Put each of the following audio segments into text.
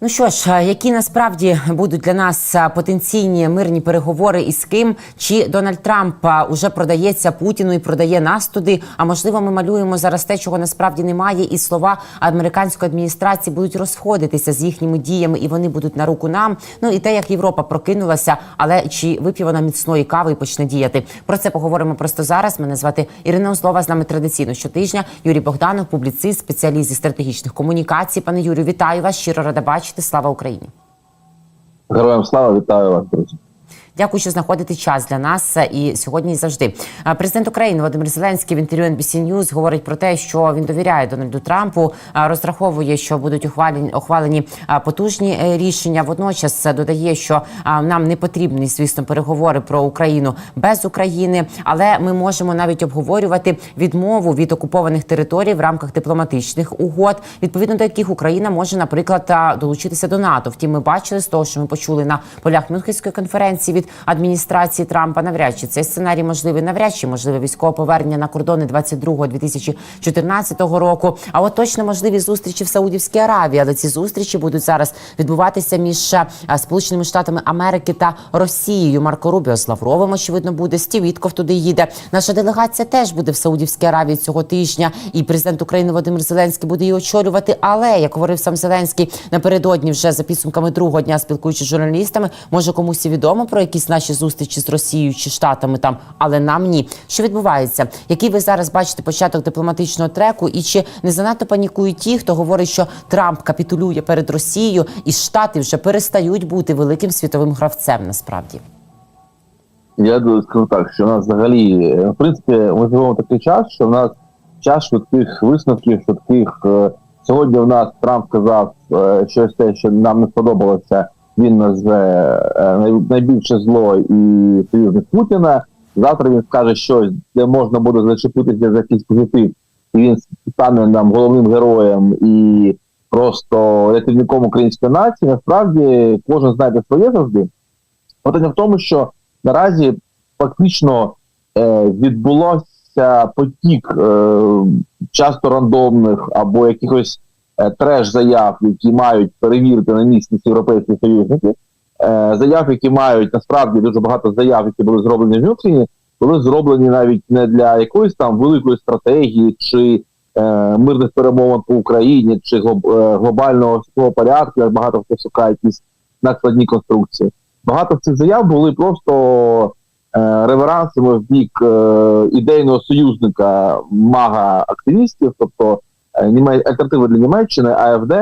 Ну що ж, які насправді будуть для нас потенційні мирні переговори і з ким? Чи Дональд Трамп уже продається Путіну і продає нас туди? А можливо, ми малюємо зараз те, чого насправді немає, і слова американської адміністрації будуть розходитися з їхніми діями, і вони будуть на руку нам. Ну і те, як Європа прокинулася, але чи вип'є вона міцної кави і почне діяти? Про це поговоримо просто зараз. Мене звати Ірина Озлова. З нами традиційно щотижня. Юрій Богданов, публіцист, спеціаліст зі стратегічних комунікацій. Пане Юрію, вітаю вас. Щиро рада бачити. Слава Україні. Героям слава вітаю вас, друзі. Дякую, що знаходите час для нас і сьогодні і завжди. Президент України Володимир Зеленський в інтерв'ю NBC News говорить про те, що він довіряє Дональду Трампу, розраховує, що будуть ухвалені ухвалені потужні е, рішення. Водночас е, додає, що нам не потрібні, звісно, переговори про Україну без України, але ми можемо навіть обговорювати відмову від окупованих територій в рамках дипломатичних угод, відповідно до яких Україна може, наприклад, долучитися до НАТО. Втім, ми бачили з того, що ми почули на полях Мюнхенської конференції від адміністрації Трампа. Навряд чи цей сценарій можливий, навряд чи можливе військове повернення на кордони 22-2014 року. А от точно можливі зустрічі в Саудівській Аравії. Але ці зустрічі будуть зараз відбуватися між Сполученими Штатами Америки та Росією. Марко Рубіо з Лавровим, очевидно, буде. Стів туди їде. Наша делегація теж буде в Саудівській Аравії цього тижня. І президент України Володимир Зеленський буде її очолювати. Але як говорив сам Зеленський напередодні, вже за підсумками другого дня, спілкуючись з журналістами, може комусь і відомо про якісь наші зустрічі з Росією чи Штатами там, але нам ні. Що відбувається? Який ви зараз бачите початок дипломатичного треку? І чи не занадто панікують ті, хто говорить, що Трамп капітулює перед Росією, і Штати вже перестають бути великим світовим гравцем? Насправді. Я скажу так, що у нас взагалі, в принципі, ми живемо такий час, що в нас час швидких висновків, швидких. е, Сьогодні в нас Трамп сказав е, щось те, що нам не сподобалося. Він назве е, найбільше зло і союзник Путіна. Завтра він скаже щось, де можна буде зачепитися за якийсь позитив, і він стане нам головним героєм і просто рятівником української нації. Насправді кожен знайде своє завжди. Питання в тому, що наразі фактично е, відбулося потік е, часто рандомних або якихось треш заяв, які мають перевірити на місцевість європейських союзників. Е, заяв, які мають насправді дуже багато заяв, які були зроблені в Мюнхені, були зроблені навіть не для якоїсь там великої стратегії чи е, мирних перемовин по Україні, чи е, глобального світового порядку, як багато хто шукає якісь надскладні конструкції багато цих заяв були просто е, реверансами в бік е, ідейного союзника мага активістів, тобто е, альтернатива для Німеччини АФД,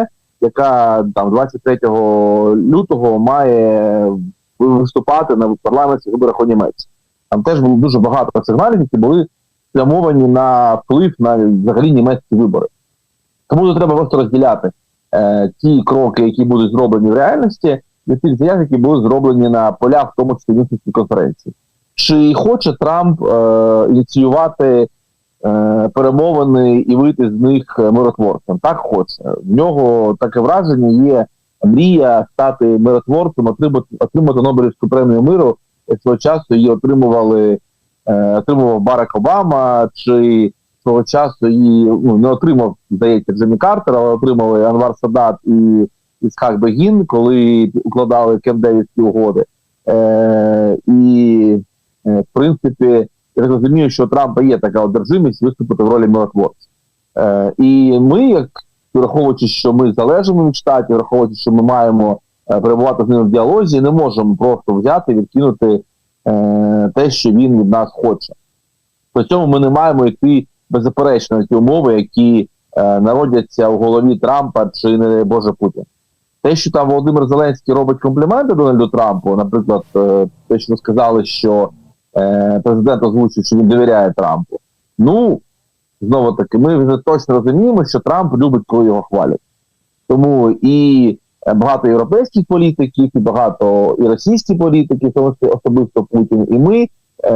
яка там 23 лютого має виступати на парламентських виборах у Німеччині. Там теж було дуже багато сигналів, які були спрямовані на вплив на взагалі німецькі вибори. Тому тут треба просто розділяти е, ті кроки, які будуть зроблені в реальності, від тих заяв, які були зроблені на полях, в тому числі конференції. Чи хоче Трамп е, ініціювати е, перемовини і вийти з них е, миротворцем? Так хоче. В нього таке враження є мрія стати миротворцем, отримати, отримати Нобелівську премію миру. Як свого часу її отримували, е, отримував Барак Обама, чи свого часу її ну, не отримав, здається, Джиммі Картер, але отримали Анвар Садат і Ісхак Бегін, коли укладали Кемп-Девідські угоди. Е, і, е, в принципі, я так розумію, що у Трампа є така одержимість виступити в ролі миротворця. Е, і ми, як враховуючи, що ми залежимо від штатів, враховуючи, що ми маємо е, перебувати з ними в діалозі, не можемо просто взяти і відкинути е, те, що він від нас хоче. При цьому ми не маємо йти беззаперечно на ті умови, які е, народяться у голові Трампа чи не Боже Путін. Те, що там Володимир Зеленський робить компліменти Дональду Трампу, наприклад, е, те, що сказали, що президент озвучив, що він довіряє Трампу. Ну, знову таки, ми вже точно розуміємо, що Трамп любить, коли його хвалять. Тому і е, багато європейських політиків, і багато і російські політики, в тому числі особисто Путін, і ми, е,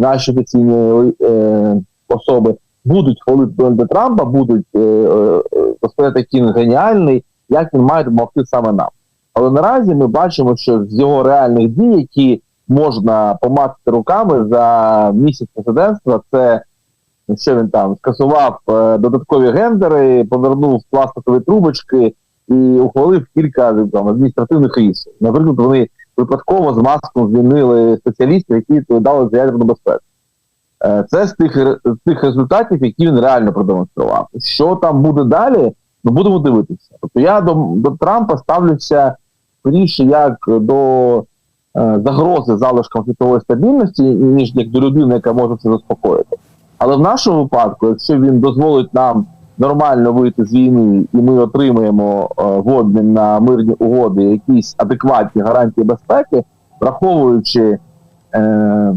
наші офіційні е, особи, будуть хвалити Дональда Трампа, будуть е, е, розповідати, геніальний, як він має допомогти саме нам. Але наразі ми бачимо, що з його реальних дій, які можна помацати руками за місяць президентства, це що він там скасував е, додаткові гендери, повернув пластикові трубочки, і ухвалив кілька там, адміністративних рішень. Наприклад, вони випадково з маском звільнили спеціалістів, які відповідали за ядерну безпеку. Е, Це з тих, з тих результатів, які він реально продемонстрував. Що там буде далі, ну будемо дивитися. Тобто я до, до Трампа ставлюся скоріше як до загрози залишкам світової стабільності, ніж як до людини, яка може це заспокоїти. Але в нашому випадку, якщо він дозволить нам нормально вийти з війни, і ми отримаємо е, в обмін на мирні угоди якісь адекватні гарантії безпеки, враховуючи е,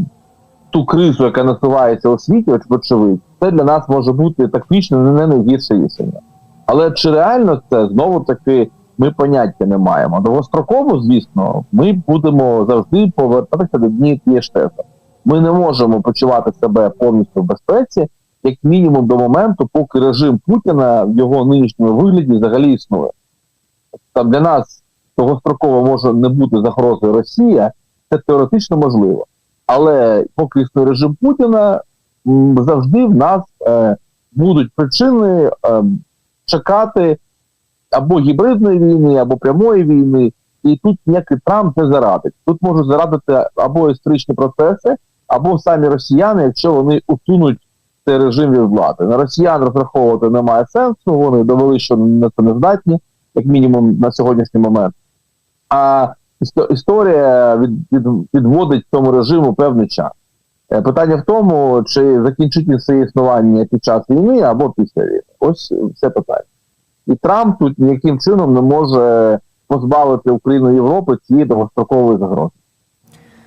ту кризу, яка насувається у світі, очевидь, це для нас може бути тактично не найгірше рішення. Але чи реально це знову таки ми поняття не маємо. Довгостроково, звісно, ми будемо завжди повертатися до дні тієї. Ми не можемо почувати себе повністю в безпеці, як мінімум до моменту, поки режим Путіна в його нинішньому вигляді взагалі існує. Там для нас довгостроково може не бути загрозою Росія, це теоретично можливо. Але поки існує режим Путіна, завжди в нас е, будуть причини е, чекати або гібридної війни, або прямої війни, і тут ніякий Трамп не зарадить. Тут можуть зарадити або історичні процеси, або самі росіяни, якщо вони усунуть цей режим від влади. На росіян розраховувати немає сенсу, вони довели, що на це не здатні, як мінімум на сьогоднішній момент. А історія від, від, відводить цьому режиму певний час. Е, Питання в тому, чи закінчить він своє існування під час війни або після війни. Ось все питання. І Трамп тут ніяким чином не може позбавити Україну Європи цієї довгострокової загрози.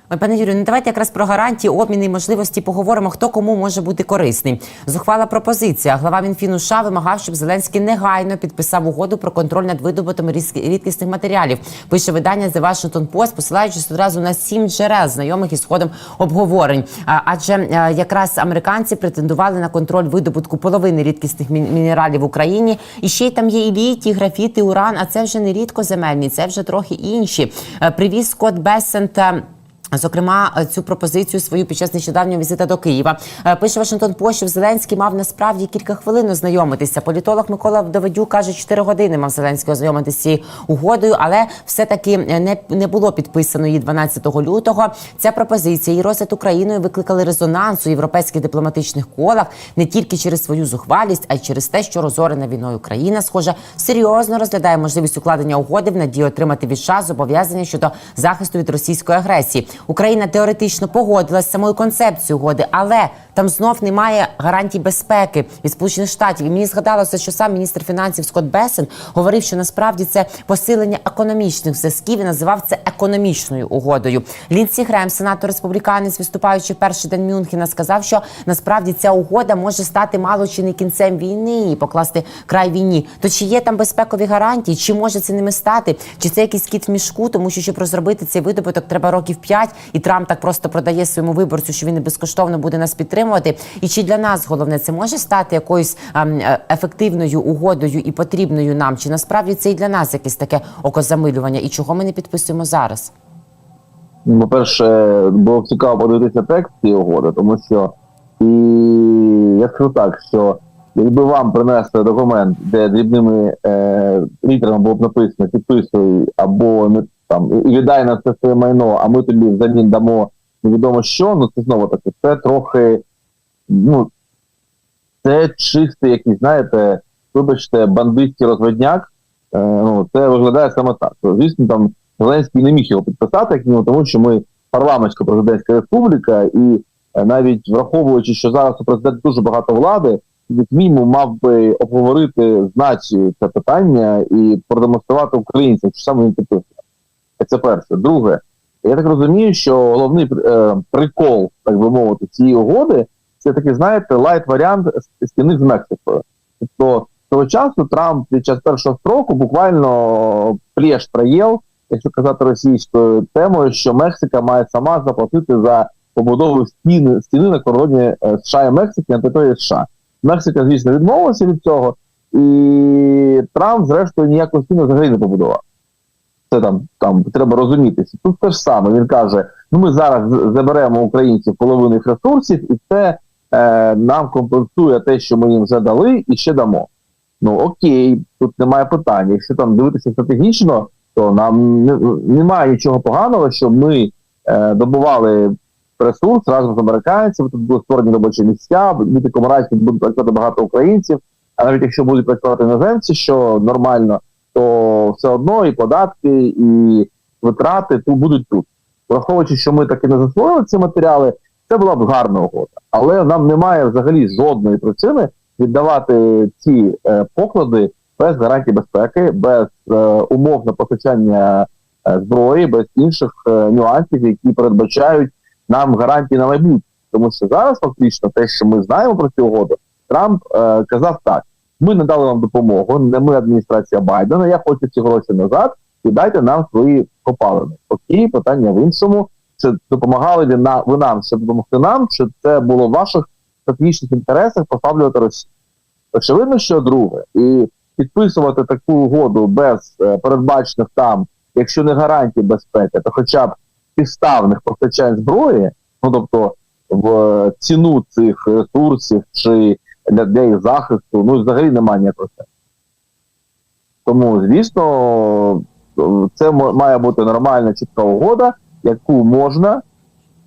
Пане Юрію, ну давайте якраз про гарантії, обміни і можливості поговоримо, хто кому може бути корисний. Зухвала пропозиція. Глава Мінфіну США вимагав, щоб Зеленський негайно підписав угоду про контроль над видобутом рідкісних матеріалів. Пише видання The Washington Post, посилаючись одразу на сім джерел, знайомих із ходом обговорень. Адже е, якраз американці претендували на контроль видобутку половини рідкісних мінералів в Україні. І ще й там є і літій, графіт, і уран. А це вже не рідкоземельні, це вже трохи інші. Е, Привіз Скотт Бесент. Зокрема, цю пропозицію свою під час нещодавнього візита до Києва Е, пише Вашингтон що Зеленський мав насправді кілька хвилин ознайомитися. Політолог Микола Вдоведюк каже, 4 години мав Зеленський ознайомитися цією угодою, але все таки не, не було підписано її 12 лютого. Ця пропозиція і розгляд Україною викликали резонанс у європейських дипломатичних колах не тільки через свою зухвалість, а й через те, що розорена війною країна, схоже, серйозно розглядає можливість укладення угоди в надії отримати від США зобов'язання щодо захисту від російської агресії. Україна теоретично погодилась з самою концепцією угоди, але там знов немає гарантій безпеки від сполучених штатів. І мені згадалося, що сам міністр фінансів Скотт Бесен говорив, що насправді це посилення економічних зв'язків і називав це економічною угодою. Лінсі Грем, сенатор республіканець, виступаючи в перший день Мюнхена, сказав, що насправді ця угода може стати мало чи не кінцем війни і покласти край війні. То чи є там безпекові гарантії? Чи може це ними стати? Чи це якийсь кіт в мішку? Тому що щоб розробити цей видобуток, треба років 5, і Трамп так просто продає своєму виборцю, що він безкоштовно буде нас підтримувати. І чи для нас головне це може стати якоюсь ем, е, ефективною угодою і потрібною нам? Чи насправді це і для нас якесь таке окозамилювання? І чого ми не підписуємо зараз? Ну, По-перше, було б цікаво подивитися текст цієї угоди, тому що і я скажу так, що якби вам принесли документ, де дрібними е, літерами було б написано підписуй або ми там і віддай нам це своє майно, а ми тобі взамін дамо невідомо що, ну це знову таки, це трохи, ну це чистий якийсь, знаєте, вибачте, бандитський розводняк. Е, ну, це виглядає саме так. Звісно, там Зеленський не міг його підписати, як мінімум, тому що ми парламентсько-президентська республіка, і е, навіть враховуючи, що зараз у президента дуже багато влади, як мінімум мав би обговорити з нацією це питання і продемонструвати українцям, що саме він підписує. Це перше. Друге, я так розумію, що головний е, прикол, так би мовити, цієї угоди це такий, знаєте, лайт-варіант стіни з Мексикою. Тобто того часу Трамп під час першого строку буквально плєш проєл, якщо казати російською темою, що Мексика має сама заплатити за побудову стіни стіни на кордоні е, США і Мексики на території США. Мексика, звісно, відмовилася від цього, і Трамп, зрештою, ніяку стіну взагалі не побудував. Це там, там треба розумітися. Тут те ж саме він каже: ну ми зараз заберемо українців половину їх ресурсів, і це нам компенсує те, що ми їм вже дали, і ще дамо. Ну окей, тут немає питань. Якщо там дивитися стратегічно, то нам немає нічого поганого, що ми е, добували ресурс разом з американцями. Тут були створені робочі місця, в будь-якому разі буде працювати багато українців. А навіть якщо будуть працювати іноземці, що нормально, то все одно і податки, і витрати тут будуть тут. Враховуючи, що ми таки не засвоїли ці матеріали, це була б гарна угода. Але нам немає взагалі жодної причини віддавати ці е, поклади без гарантій безпеки, без е, умов на постачання е, зброї, без інших е, нюансів, які передбачають нам гарантії на майбутнє. Тому що зараз фактично те, що ми знаємо про цю угоду, Трамп е, казав так: ми не дали вам допомогу, не ми адміністрація Байдена. Я хочу ці гроші назад і дайте нам свої копалини. Окей, питання в іншому. Чи допомагали ви, на, ви нам, щоб допомогти нам, чи це було в ваших стратегічних інтересах послаблювати Росію? Очевидно, що друге, і підписувати таку угоду без е, передбачених там, якщо не гарантій безпеки, то хоча б підставних постачань зброї, ну тобто в е, ціну цих ресурсів чи для, для їх захисту, ну взагалі немає ніякого сенсу. Тому, звісно, це має бути нормальна чітка угода, яку можна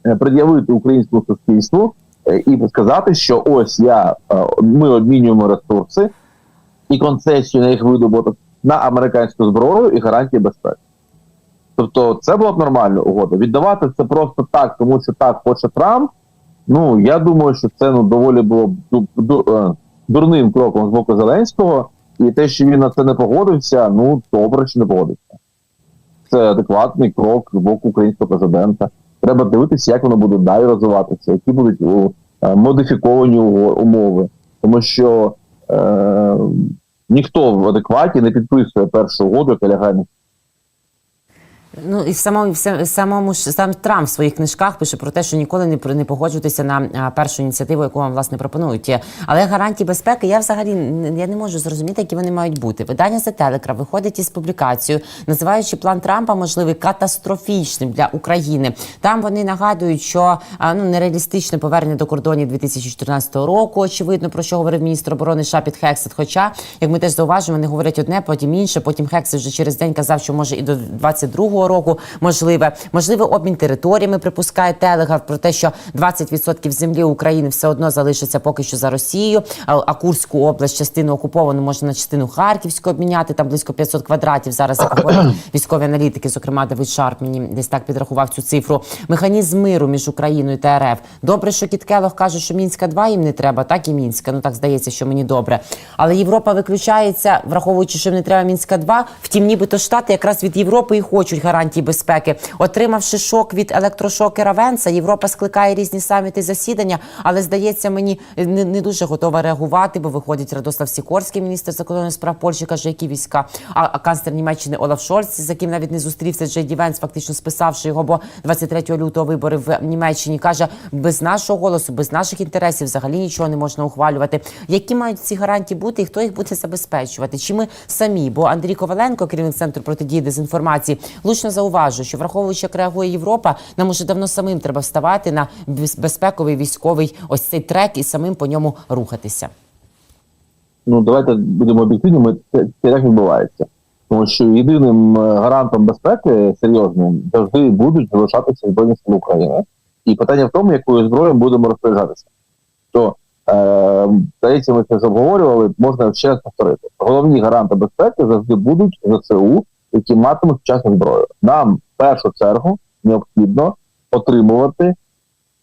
е, пред'явити українському суспільству е, і сказати, що ось я е, ми обмінюємо ресурси і концесію на їх видобуток на американську зброю і гарантії безпеки. Тобто, це була б нормальна угода. Віддавати це просто так, тому що так хоче Трамп. Ну я думаю, що це ну доволі було б ду- ду- дурним кроком з боку Зеленського, і те, що він на це не погодився, ну добре, що не погодився. Це адекватний крок з боку українського президента. Треба дивитися, як воно буде далі розвиватися, які будуть у е, модифіковані умови, тому що е, ніхто в адекваті не підписує першу угоду, яка лягає Ну і в самому в самому ж сам Трамп в своїх книжках пише про те, що ніколи не не погоджуйтеся на першу ініціативу, яку вам власне пропонують. Але гарантії безпеки я взагалі я не можу зрозуміти, які вони мають бути. Видання The Telegraph виходить із публікацією, називаючи план Трампа можливий катастрофічним для України. Там вони нагадують, що ну нереалістичне повернення до кордонів 2014 року. Очевидно, про що говорив міністр оборони Шапіт Хексет. Хоча, як ми теж зауважимо, вони говорять одне, потім інше. Потім Хексет вже через день казав, що може і до 22-го року можливе. Можливо, обмін територіями припускає Телеграф про те, що 20% землі України все одно залишиться поки що за Росією. А, а Курську область частину окуповану можна на частину Харківську обміняти. Там близько 500 квадратів. Зараз військові аналітики, зокрема Давид Шарп мені десь так підрахував цю цифру. Механізм миру між Україною та РФ. Добре, що Кіт Келох каже, що Мінська 2 їм не треба, так і Мінська. Ну так здається, що мені добре. Але Європа виключається, враховуючи, що їм не треба Мінська 2 Втім, нібито штати якраз від Європи і хочуть гарантії безпеки. Отримавши шок від електрошокера Венса, Європа скликає різні саміти засідання, але здається, мені не, не дуже готова реагувати, бо виходить Радослав Сікорський, міністр закордонних справ Польщі, каже, які війська. А, канцлер Німеччини Олаф Шольц, з яким навіть не зустрівся Джей Ді Венс, фактично списавши його, бо 23 лютого вибори в Німеччині каже, без нашого голосу, без наших інтересів взагалі нічого не можна ухвалювати. Які мають ці гарантії бути і хто їх буде забезпечувати? Чи ми самі? Бо Андрій Коваленко, керівник центру протидії дезінформації, влучно зауважує, що враховуючи, як реагує Європа, нам уже давно самим треба вставати на безпековий військовий ось цей трек і самим по ньому рухатися. ну давайте будемо об'єктивними, це, як відбувається. Тому що єдиним е, гарантом безпеки серйозним завжди будуть залишатися Збройні Сили України. І питання в тому, якою зброєю будемо розпоряджатися. То е, ми це обговорювали, можна ще раз повторити. Головні гаранти безпеки завжди будуть ЗСУ, які матимуть сучасну зброю. Нам в першу чергу необхідно отримувати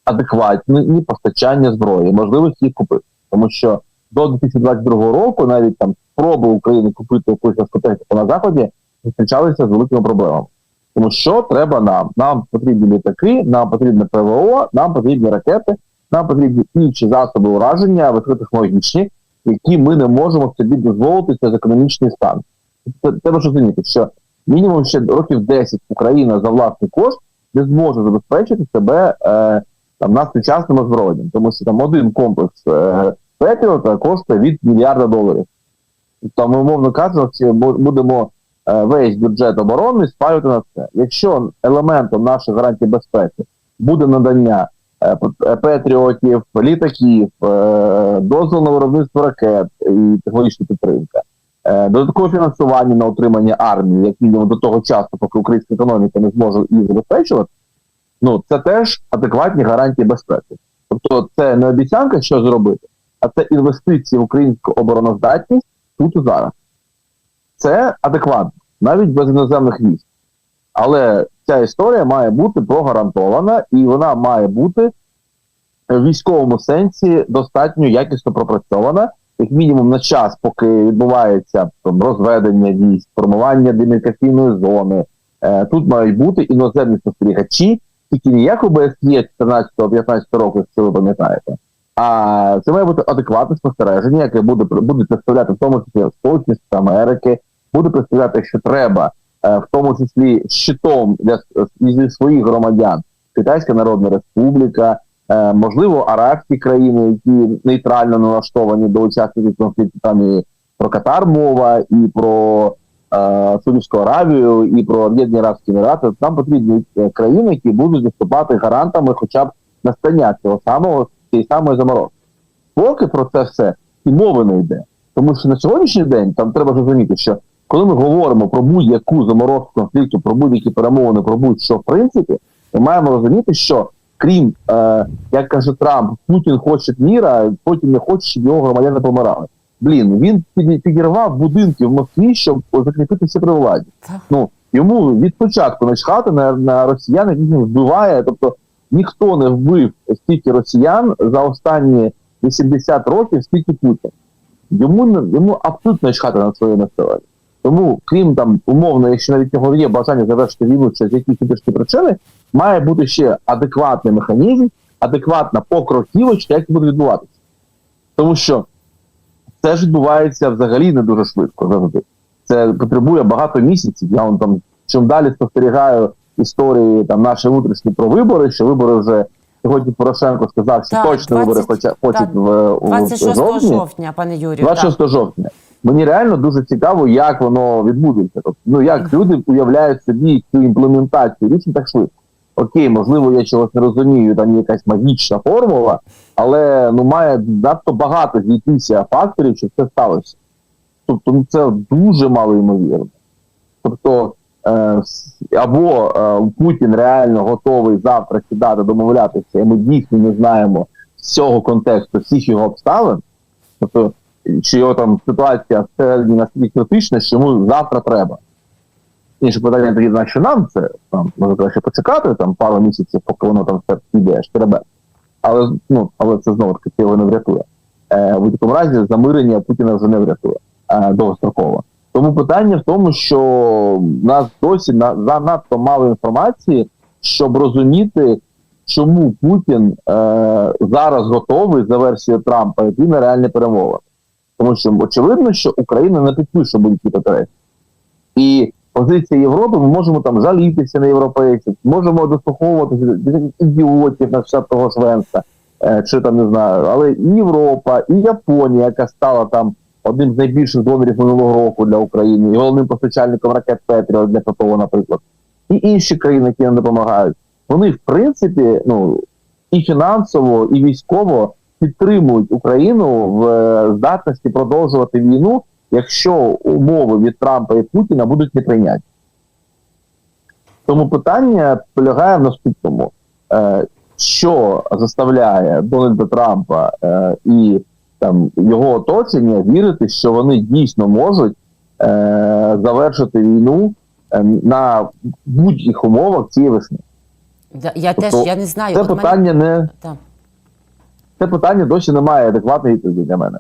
адекватні постачання зброї, можливість їх купити. Тому що до 2022 року навіть там спроби України купити якусь важкотехніку на заході зустрічалися з великими проблемами. Тому що треба нам? Нам потрібні літаки, нам потрібне ПВО, нам потрібні ракети, нам потрібні інші засоби ураження високотехнологічні, які ми не можемо собі дозволити через економічний стан. Треба розуміти, що мінімум ще років 10 Україна за власний кошт не зможе забезпечити себе е, там на сучасним озброєнням, тому що там один комплекс е, Петріота коштує від мільярда доларів. Там, умовно кажучи, будемо е, весь бюджет оборони спалювати на це. Якщо елементом нашої гарантії безпеки буде надання е, е, патріотів, літаків, е, дозвол на виробництво ракет і технологічна підтримка, е, додаткове фінансування на утримання армії, як мінімум до того часу, поки українська економіка не зможе її забезпечувати. Ну це теж адекватні гарантії безпеки. Тобто, це не обіцянка, що зробити, а це інвестиції в українську обороноздатність тут і зараз. Це адекватно, навіть без іноземних військ. Але ця історія має бути прогарантована, і вона має бути в військовому сенсі достатньо якісно пропрацьована, як мінімум на час, поки відбувається там, розведення військ, формування демількаційної зони. Е, тут мають бути іноземні спостерігачі, тільки не як ОБСЄ 14-15 року, якщо ви пам'ятаєте. А це має бути адекватне спостереження, яке буде буде представляти в тому числі Сполучені Штати Америки, буде представляти, що треба, е, в тому числі щитом для с- зі своїх громадян Китайська Народна Республіка, е, можливо, арабські країни, які нейтрально налаштовані до учасників конфлікту. Там і про Катар мова, і про е, Саудівську Аравію, і про Об'єднані Арабські Емірати. Нам потрібні е, країни, які будуть виступати гарантами, хоча б настання цього самого цієї самої заморозки. Поки про це все і мови не йде. Тому що на сьогоднішній день там треба зрозуміти, що коли ми говоримо про будь-яку заморозку конфлікту, про будь-які перемовини, про будь-що в принципі, ми маємо розуміти, що крім, е, як каже Трамп, Путін хоче міра, потім не хоче, щоб його громадяни помирали. Блін, він підірвав будинки в Москві, щоб закріпитися при владі. Ну йому від початку начхати на, на росіян, яких він вбиває. Тобто ніхто не вбив стільки росіян за останні 80 років, скільки Путін. Йому йому абсолютно чхати на своє населення. Тому, крім там умовно, якщо навіть нього є бажання завершити війну через якісь інші причини, має бути ще адекватний механізм, адекватна покроківочка, як буде відбуватися. Тому що це ж відбувається взагалі не дуже швидко завжди. Це потребує багато місяців. Я вон там чим далі спостерігаю історії там наші внутрішні про вибори, що вибори вже сьогодні Порошенко сказав, що Так, точно вибори 20 хоча хочуть так, в, у 26 жовтні. жовтня, пане Юрію. так. 26 жовтня. Мені реально дуже цікаво, як воно відбудеться. Тобто, ну як люди уявляють собі цю імплементацію рішень так швидко. Окей, можливо, я чогось не розумію, там є якась магічна формула, але ну має надто багато зійтися факторів, щоб це сталося. Тобто, ну це дуже мало ймовірно. Тобто, е, або е, Путін реально готовий завтра сідати, домовлятися, і ми дійсно не знаємо з цього контексту всіх його обставин. Тобто, чи його там ситуація всередині настільки критична, що йому завтра треба. Інше питання тоді, на що нам це там може краще почекати там пару місяців, поки воно там все піде штребе. Але ну але це знову таки його не врятує. Е, в будь-якому разі замирення Путіна вже не врятує е, довгостроково. Тому питання в тому, що в нас досі на занадто мало інформації, щоб розуміти, чому Путін е, зараз готовий за версією Трампа йти на реальні перемови. Тому що очевидно, що Україна не підпише будь-які потереці. І позиція Європи, ми можемо там жалітися на європейців, можемо дослуховуватися до ідіотів на все того ж е, чи там не знаю, але і Європа, і Японія, яка стала там одним з найбільших донорів минулого року для України, і головним постачальником ракет Петріо для ППО, наприклад, і інші країни, які нам допомагають, вони в принципі ну і фінансово, і військово підтримують Україну в е, здатності продовжувати війну, якщо умови від Трампа і Путіна будуть неприйняті. Тому питання полягає в наступному: Е, що заставляє Дональда Трампа е, і там його оточення вірити, що вони дійсно можуть завершити війну на будь-яких умовах цієї весни. Я теж Тобто я не знаю. Це от мене- питання не Так. Це питання досі немає адекватної відповіді для мене.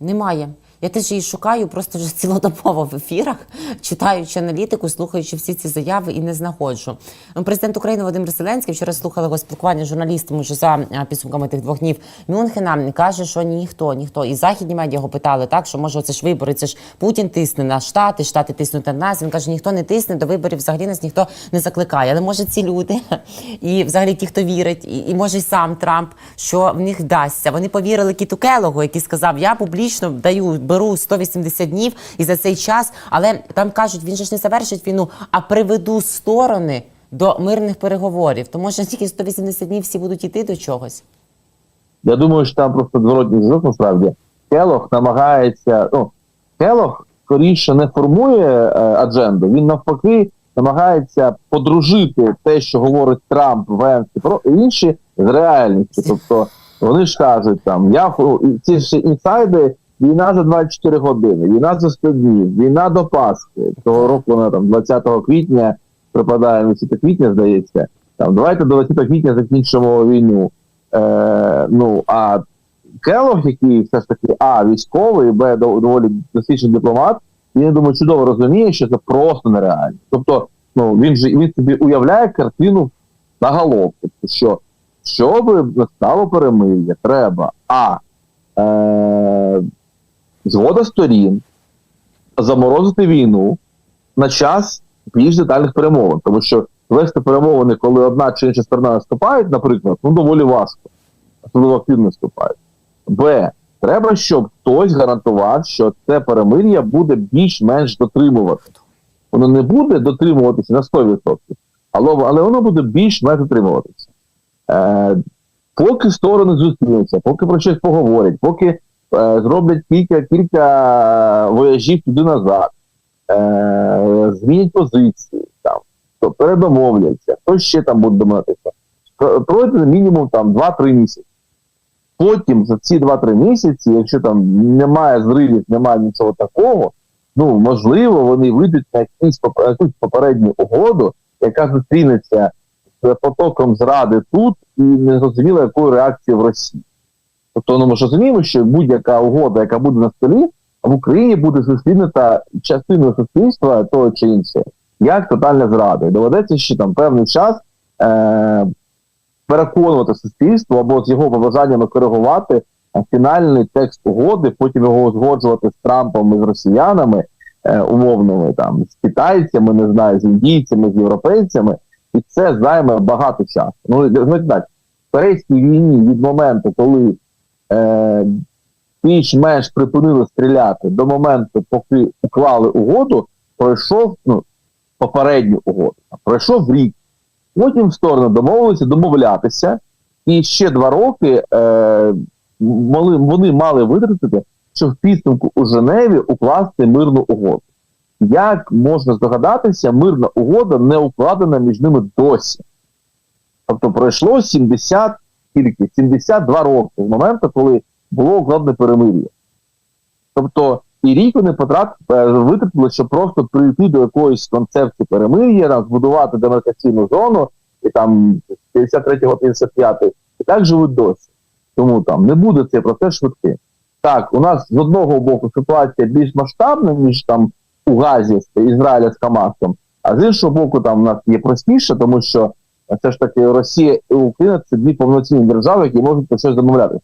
Немає. Я теж її шукаю просто вже цілодобово в ефірах, читаючи аналітику, слухаючи всі ці заяви і не знаходжу. Ну, Президент України Володимир Зеленський вчора слухали його спілкування з журналістами вже за підсумками тих двох днів Мюнхена. Каже, що ніхто, ніхто. І західні медіа його питали, так що може це ж вибори, це ж Путін тисне на штати, штати тиснуть на нас. Він каже, ніхто не тисне до виборів, взагалі нас ніхто не закликає. Але може ці люди і взагалі ті, хто вірить, і, і може й сам Трамп, що в них вдасться. Вони повірили Кіту Келогу, який сказав: Я публічно даю, беру 180 днів і за цей час, але там кажуть, він же ж не завершить війну, а приведу сторони до мирних переговорів. То може тільки 180 днів всі будуть йти до чогось. Я думаю, що там просто зворотній зв'язок насправді. Келох намагається. Ну, Келох скоріше не формує е, адженду, він навпаки намагається подружити те, що говорить Трамп, Венс і інші з реальністю. Тобто вони ж кажуть там, я ці ж інсайди, війна за 24 години, війна за 100 днів, війна до Пасхи. Того року вона там 20 квітня припадає на 10 квітня, здається. Там давайте до 20 квітня закінчимо війну. Е, ну а Келох, який все ж таки А, військовий, Б, доволі досвідчений дипломат, він я думаю, чудово розуміє, що це просто нереально. Тобто, ну він же він собі уявляє картину загалом, тобто, що щоб настало перемир'я, треба А. Е, згода сторін, заморозити війну на час більш детальних перемовин. Тому що вести перемовини, коли одна чи інша сторона наступають, наприклад, ну доволі важко, особливо активно наступають. Б. Треба, щоб хтось гарантував, що це перемир'я буде більш-менш дотримувати. Воно не буде дотримуватися на 100%, але, але воно буде більш-менш дотримуватися. Е, поки сторони зустрінуться, поки про щось поговорять, поки зроблять кілька, кілька вояжів туди назад, е, змінять позиції, там, то передомовляться, хто ще там буде домовлятися. Пройде мінімум там 2-3 місяці. Потім за ці 2-3 місяці, якщо там немає зривів, немає нічого такого, ну можливо, вони вийдуть на якусь попередню угоду, яка зустрінеться з потоком зради тут і не зрозуміло, якою реакцією в Росії. Тобто ну, ми ж розуміємо, що будь-яка угода, яка буде на столі, в Україні буде зустрінута частиною суспільства того чи інше, як тотальна зрада. І доведеться ще там певний час е- переконувати суспільство або з його побажаннями коригувати е, фінальний текст угоди, потім його узгоджувати з Трампом і з росіянами е, умовними, там з китайцями, не знаю, з індійцями, з європейцями, і це займе багато часу. Ну так, в корейській війні від моменту, коли е, більш-менш припинили стріляти до моменту, поки уклали угоду, пройшов ну, попередню угоду. Пройшов рік. Потім сторони домовилися домовлятися, і ще два роки е, вони мали витратити, щоб в підсумку у Женеві укласти мирну угоду. Як можна здогадатися, мирна угода не укладена між ними досі. Тобто пройшло 70 скільки? 72 роки з моменту, коли було укладене перемир'я. Тобто і рік вони потрат, е, витратили, щоб просто прийти до якоїсь концепції перемир'я, там, збудувати демаркаційну зону, і там з 53-го 55 і так живуть досі. Тому там не буде цей процес швидкий. Так, у нас з одного боку ситуація більш масштабна, ніж там у Газі з Ізраїля з Хамасом, а з іншого боку, там у нас є простіше, тому що все ж таки Росія і Україна це дві повноцінні держави, які можуть про щось домовлятися.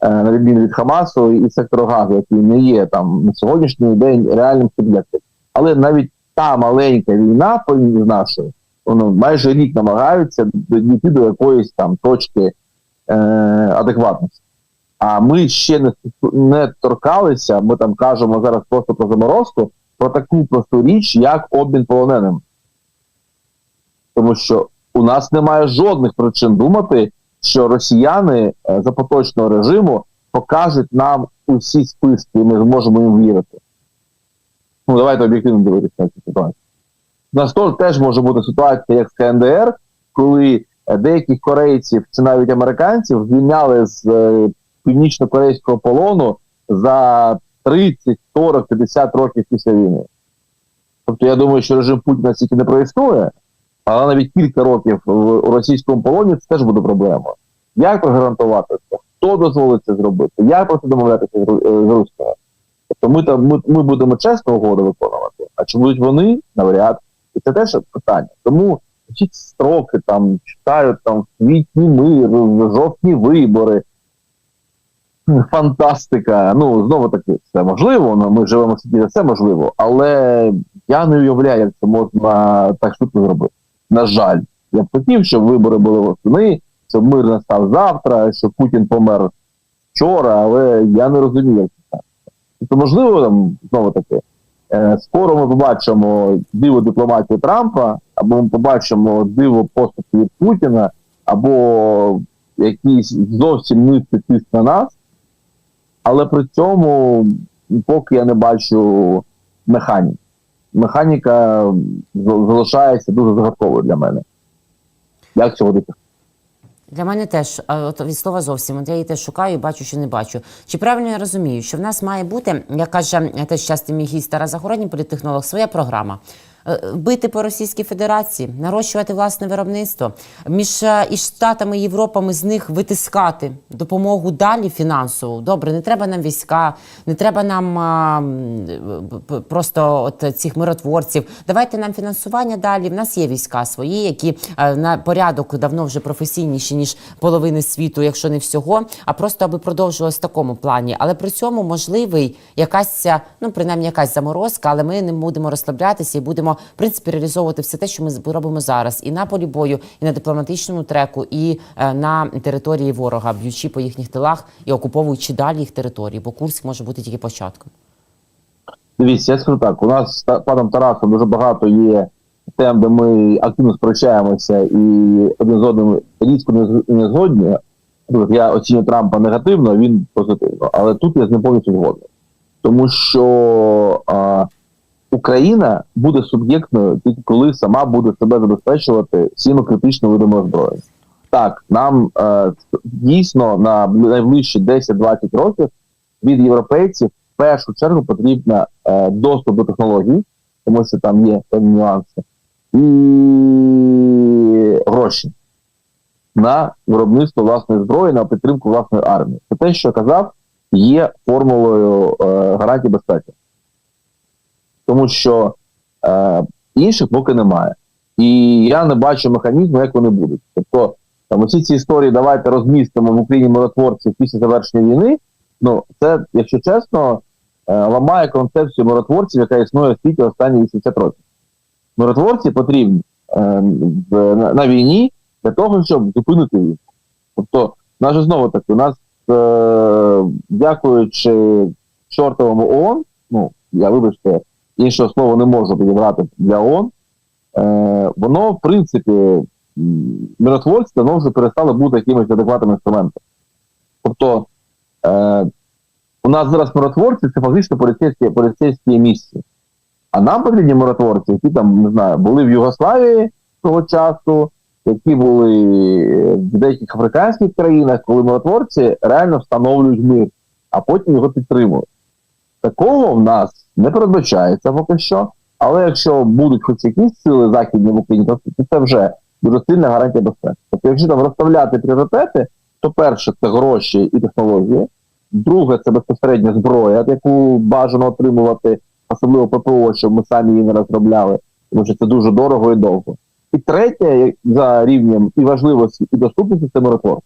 Е, на відміну від Хамасу і сектору Газу, який не є там на сьогоднішній день реальним суб'єктом. Але навіть та маленька війна з нашою, воно майже рік намагаються дійти до якоїсь там точки е, адекватності. А ми ще не, не торкалися, ми там кажемо зараз просто про заморозку, про таку просту річ, як обмін полоненим. Тому що у нас немає жодних причин думати, що росіяни е, за поточного режиму покажуть нам усі списки, і ми зможемо їм вірити. Ну, давайте об'єктивно дивитися на цю ситуацію. У нас теж- може бути ситуація, як з КНДР, коли е, деяких корейців чи навіть американців звільняли з е, північно-корейського полону за 30, 40, 50 років після війни. Тобто я думаю, що режим Путіна стільки не проіснує, але навіть кілька років в російському полоні це теж буде проблема. Як гарантувати це? Хто дозволить це зробити? Як про це домовлятися з е, русскими? Тобто ми там ми, ми будемо чесно угоду виконувати, а чи будуть вони навряд? І це теж питання. Тому вчіть строки, там читають там квітні мир, жовтні вибори. Фантастика. Ну, знову таки, це можливо, ну, ми живемо в світі, все можливо, але я не уявляю, як це можна так швидко зробити. На жаль, я б хотів, щоб вибори були восени, щоб мир настав завтра, щоб Путін помер вчора, але я не розумію, як це так. Тобто, можливо, там, знову таки, е, скоро ми побачимо диво дипломатії Трампа, або ми побачимо диво поступи від Путіна, або якийсь зовсім низький тиск на нас, але при цьому поки я не бачу механіки. Механіка залишається дуже загадковою для мене. Як цього досягти? Для мене теж от від слова зовсім. От я її теж шукаю, бачу, що не бачу. Чи правильно я розумію, що в нас має бути, як каже теж частий мій гість Тарас Загородній, політтехнолог, своя програма. Е, Бити по Російській Федерації, нарощувати власне виробництво між е, і штатами і Європами з них витискати допомогу далі фінансову. Добре, не треба нам війська, не треба нам а, п- просто от цих миротворців. Давайте нам фінансування далі. В нас є війська свої, які е, на порядок давно вже професійніші ніж половини світу, якщо не всього, а просто аби продовжувалось в такому плані. Але при цьому можливий якась, е, ну принаймні якась заморозка, але ми не будемо розслаблятися і будемо в принципі реалізовувати все те, що ми робимо зараз, і на полі бою, і на дипломатичному треку, і е, на території ворога, б'ючи по їхніх тилах і окуповуючи далі їх території, бо Курськ може бути тільки початком. Дивіться, я скажу так, у нас з паном Тарасом дуже багато є тем, де ми активно сперечаємося і один з одним різко не згодні. Я оцінюю Трампа негативно, він позитивно. Але тут я з ним повністю згоден. Тому що а, Україна буде суб'єктною тільки коли сама буде себе забезпечувати всіми критичними видами озброєння. Так, нам е, дійсно на найближчі 10-20 років від європейців в першу чергу потрібна е, доступ до технологій, тому що там є певні нюанси, і гроші на виробництво власної зброї, на підтримку власної армії. Це те, що казав, є формулою е, гарантії безпеки. Тому що е, інших поки немає. І я не бачу механізму, як вони будуть. Тобто, там усі ці історії давайте розмістимо в Україні миротворців після завершення війни. Ну, це, якщо чесно, е, ламає концепцію миротворців, яка існує в світі останні 80 років. Миротворці потрібні е, на, на війні для того, щоб зупинити війну. Тобто, нас же знову таки, у нас, е, дякуючи чортовому ООН, ну, я вибачте, іншого слова не можу підібрати для ООН, е, воно, в принципі, миротворці вже перестали бути якимось адекватним інструментом. Тобто, е, у нас зараз миротворці це фактично поліцейські, поліцейські місії. А нам потрібні миротворці, які там, не знаю, були в Югославії того часу, які були в деяких африканських країнах, коли миротворці реально встановлюють мир, а потім його підтримують. Такого в нас не передбачається поки що. Але якщо будуть хоч якісь сили західні в Україні, то це вже дуже сильна гарантія безпеки. Тобто, якщо там розставляти пріоритети, то перше це гроші і технології, друге це безпосередньо зброя, яку бажано отримувати, особливо ППО, щоб ми самі її не розробляли, тому що це дуже дорого і довго. І третє, за рівнем і важливості, і доступності це миротворство.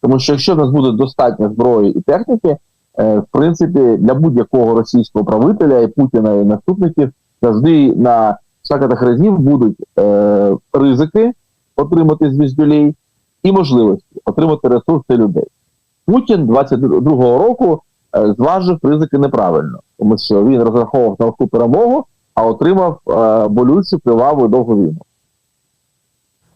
Тому що якщо в нас буде достатньо зброї і техніки, в принципі, для будь-якого російського правителя і Путіна і наступників завжди на шакатах разів будуть е, ризики отримати звіздюлей і можливості отримати ресурси людей. Путін 22-го року е, зважив ризики неправильно, тому що він розраховував на легку перемогу, а отримав е, болючу, криваву і довгу війну.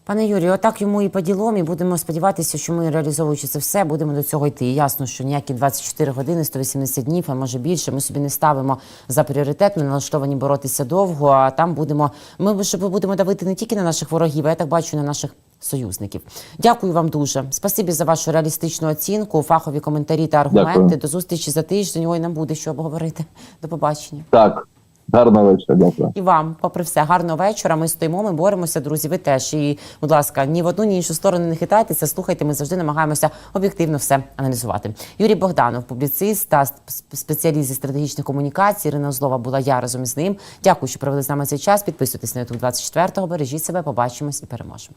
Пане Юрію, отак йому і по ділом, і будемо сподіватися, що ми, реалізовуючи це все, будемо до цього йти. І Ясно, що ніякі 24 години, 180 днів, а може більше, ми собі не ставимо за пріоритет, ми налаштовані боротися довго, а там будемо, ми ще будемо давити не тільки на наших ворогів, а я так бачу, на наших союзників. Дякую вам дуже. Спасибі за вашу реалістичну оцінку, фахові коментарі та аргументи. Дякую. До зустрічі за тиждень. Ой, нам буде що обговорити. До побачення. Так, гарного вечора, дякую. І вам, попри все, гарного вечора. Ми стоїмо, ми боремося, друзі. Ви теж. І, будь ласка, ні в одну, ні в іншу сторону не хитайтеся. Слухайте, ми завжди намагаємося об'єктивно все аналізувати. Юрій Богданов, публіцист та спеціаліст зі стратегічних комунікацій. Ірина Озлова була я разом із ним. Дякую, що провели з нами цей час. Підписуйтесь на YouTube 24-го, Бережіть себе, побачимось і переможемо.